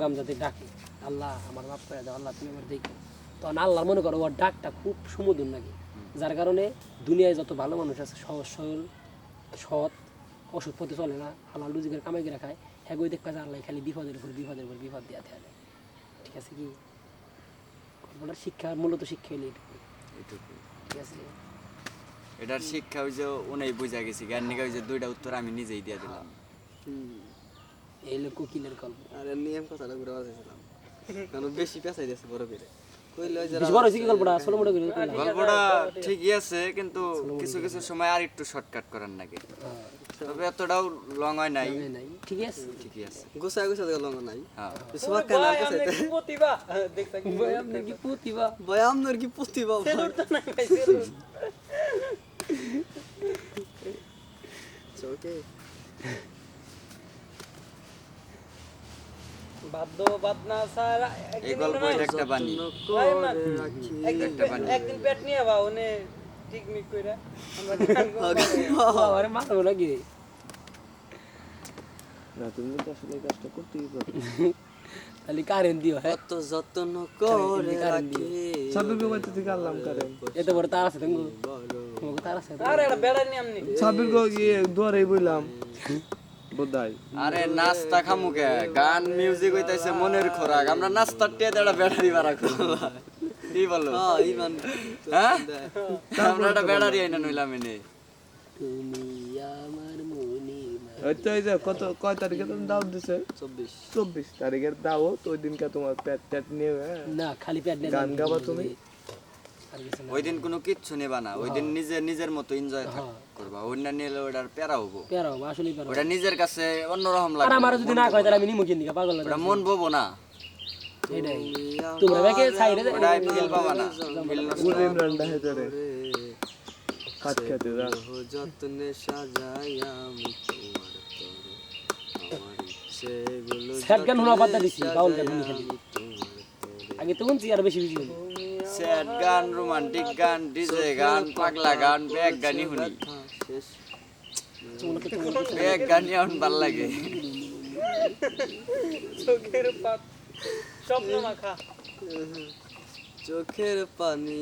গাম যাতে ডাকে আল্লাহ আমার মাফ করে দাও আল্লাহ তুমি আমার দেখো। তখন আল্লাহ মনে করো ওর ডাকটা খুব সুমধুর নাকি? যার কারণে দুনিয়ায় যত ভালো মানুষ আছে সহজ সরল সৎ ওষুধ পথে চলে না হালাল রুজিকের কামাই করে খায় হ্যাঁ ওই দেখবা যে আল্লাহ খালি বিপদের উপর বিপদের উপর বিপদ দিয়া দেয়। ঠিক আছে কি? গল্পটার শিক্ষা মূলত শিক্ষা হইলে এটুকু ঠিক আছে? এটার শিক্ষা ওই যে উনি বুঝা গেছি জ্ঞান নিকা ওই যে দুইটা উত্তর আমি নিজেই দিয়ে দিলাম। এই হলো কোকিলের গল্প আর নিয়ম কথাটা ঘুরে বাজাইছিলাম কারণ বেশি পেঁচাই দিয়েছে বড় করে। কইলে ওই যে বেশি বড় হয়েছে কি গল্পটা। গল্পটা ঠিকই আছে কিন্তু কিছু কিছু সময় আর একটু শর্টকাট করার নাকি। হ্যাঁ, তবে এতটাও লং হয় নাই। নাই, নাই। ঠিক আছে। ঠিকই আছে। গুছায় গুছায় গেল নাই। হ্যাঁ। সবার কেন কি প্রতিভা? ভাই আপনার কি প্রতিভা? এই একটা একদিন একটা পে- বাণী। একদিন পেট নিয়ে বা কইরা আমরা না তুমি তো আসলে কাজটা করতেই পারো। তাহলে কারেন্ট দিও হ্যাঁ। কত যত্ন করে রাখি সাবির বাড়িতে থেকে আনলাম কারেন্ট এত বড় তার আছে তুমি তার আছে। আরে একটা বেড়া নিয়ে আমনি সাবির গো গিয়ে দুয়ারে বইলাম। বোধাই আরে নাস্তা খামুকে গান মিউজিক হইতাছে মনের খোরাক। আমরা নাস্তার টিয়ে দেড়া ব্যাটারি বাড়া কি বলো? হ্যাঁ ইমান হ্যাঁ? আমরা একটা ব্যাটারি আইনা নইলাম এনে। মনে কত কয় তারিখে তুমি দাও দিছে? চব্বিশ। চব্বিশ তারিখের দাও ওই দিনকে তোমার প্যাট ট্যাট নিয়ে না খালি গান গাবা তুমি? ওই দিন কোনো কিচ্ছু নেবা না। ওই দিন নিজে নিজের মতো এনজয় করবা। অন্য নিলে ওটার প্যারা হব। পেরাও আসলেই পেরাও ওটা নিজের কাছে অন্যরকম লাগবে। আমার যদি না কয় তাহলে আমি নিমু কিনি পাগল লাগে ওটা মন ববো না। এটাই তোমরা ব্যাকে ওটা ফিল পাবা না। ফিল পুরো ইমরান ডাহে ধরে। কাজ খেতে যা ও যত্নে সাজাই আমি তোমার তরে। আমার গান শোনা বাদ দিছি? বাউল গান খালি? আগে তো শুনছি আর বেশি বেশি স্যাড গান রোমান্টিক গান ডিজে গান পাগলা গান ব্যাগ গানই শুনি। ব্যাগ গানই এখন ভালো লাগে। চোখের পানি।